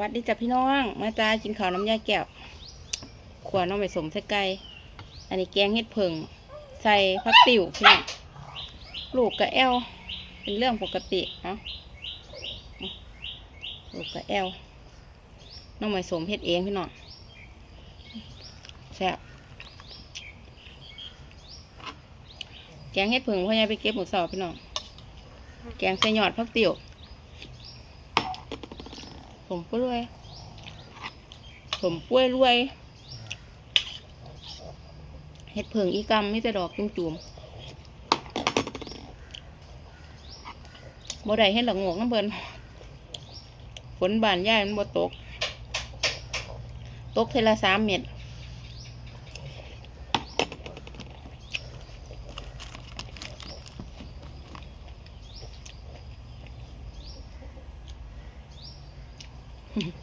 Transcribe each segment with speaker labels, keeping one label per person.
Speaker 1: วัสดีจ้ะพี่น้อง มาจ้ากินข้าวน้ำยาแก้วขวาน้องไปสมใส่ไก่อันนี้แกงเห็ดเผิงใส่ผักติ๋วพี่น้องลูกกับแอลเป็นเรื่องปกติเนาะลูกกับแอลน้องไปสมเห็ดเองพี่น้องแซ่บแกงเห็ดเผิงพ่อใหญ่ไปเก็บหมูสอบพี่น้องแกงใส่หยอดผักติ๋ว มก็รวยผมป่วยรวยเห็ดเผิงอีกรรมมีแต่ดอกจุ่มจุ่มบ่ได้เห็ดหลังงอกน้ำเบินฝนบานย่ายมันบ่ตก ตกเทละสามเม็ด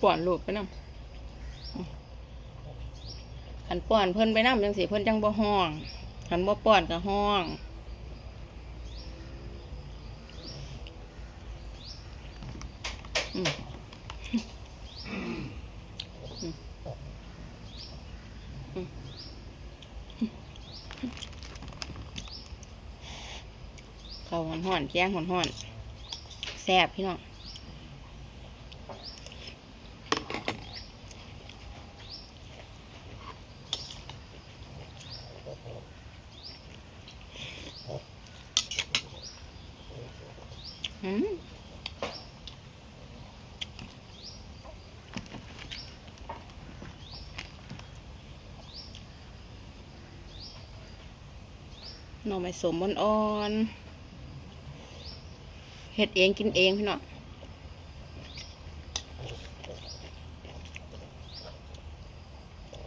Speaker 1: ป้อนลูกไปน้ำขันป้อนเพิ่นไปน้ำจังสิเพิ่นจังบ่ห้องขันบ่ป้อนก็ห้องอืมอืมอืมข้าวห่อนๆแกงห่อนแซ่บพี่น้อง หน่อไม้สมบนอ่อนเฮ็ดเองกินเองพี่น้อง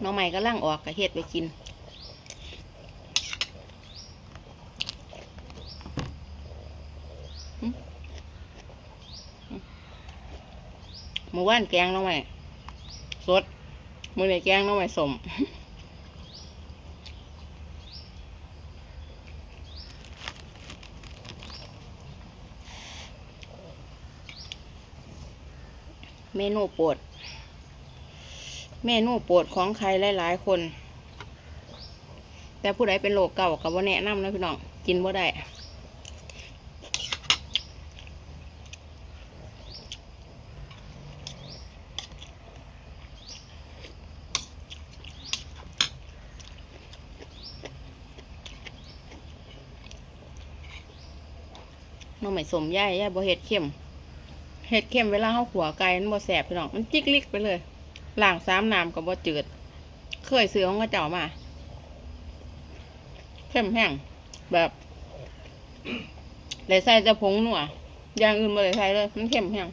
Speaker 1: หน่อไม้ก็ล่างออกก็เฮ็ดไปกิน มื่อวานแกงน้องใหม่สดมือในแกงน้องใหม่สมเมนูโปรด เมนูโปรดของใครหลาย ๆ คน แต่ผู้ใดเป็นโรคเก่ากับว่าแนะนำนะพี่น้อง กินบ่าได้ น้องใหม่สมย่ายย่ายบ่เห็ดเข้มเห็ดเข้มเวลาเขาขัวไก่มันบ่แสบพี่น้องมันจิกลิกไปเลยล่างสามน้ำกับบ่จืด เคยซื้อของกระเจ้ามาเข้มแห้งแบบเลยใส่แต่ผงนัวอย่างอื่นบ่ได้ใส่เลย มันเข้มแห้ง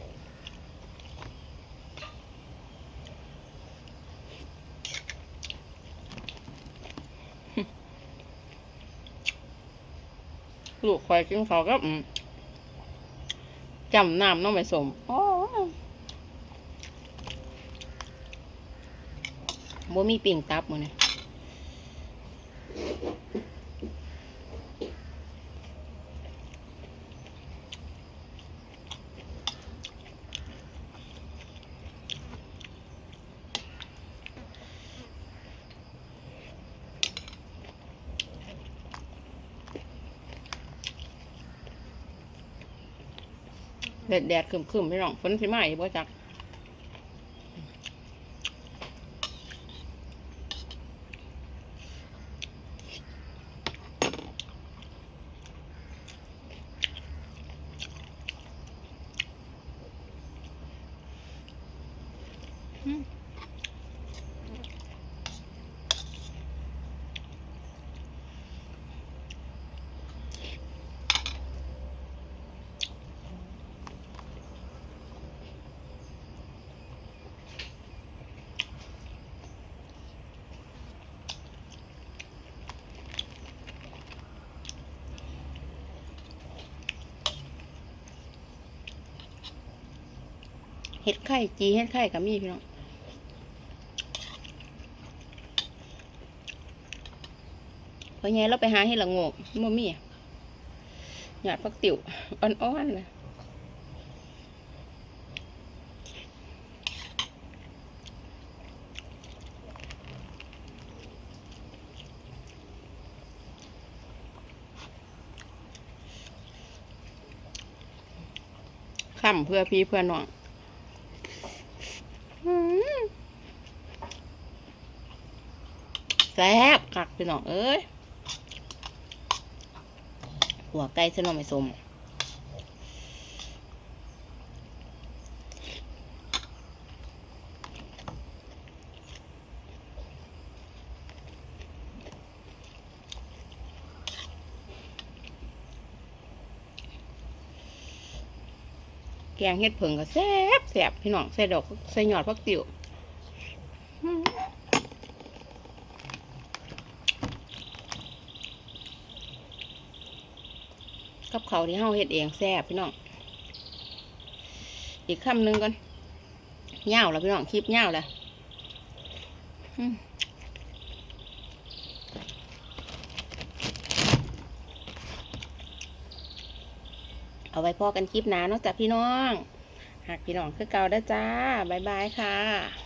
Speaker 1: ลูกควายกินเขาก็อืม จำน้ำน้องไปสมโอ้บ่มีปิ่งตับมื้อนี้ แดดแดดๆครึมๆพี่น้องฝนสิมาอีกบ่จัก เห็ดไข่จีเห็ดไข่กับมีพี่น้องพอไงเราไปหาเห็ดละงกมมี่หยาดพักติ๋วอ่อนๆนะยค้มเพื่อพี่เพื่อน้อง ซ่บคักพี่น้องเอ้ยหัวไก่เส้นน่อไม่สมแกงเห็ดเผิงก็แซ่บแซ่บพี่น้องใส่ดอกใส่หยอดพักติ๋วอืม กับเขาที่เฮาเฮ็ดเองแซ่บพี่น้อง อีกคำหนึ่งก่อนเงาแล้วพี่น้องคลิปเงาแล้วเอาไว้พอกันคลิปหนาเนาะจ้ะพี่น้อง หากพี่น้องคือเก่าได้จ้า บ๊ายบายค่ะ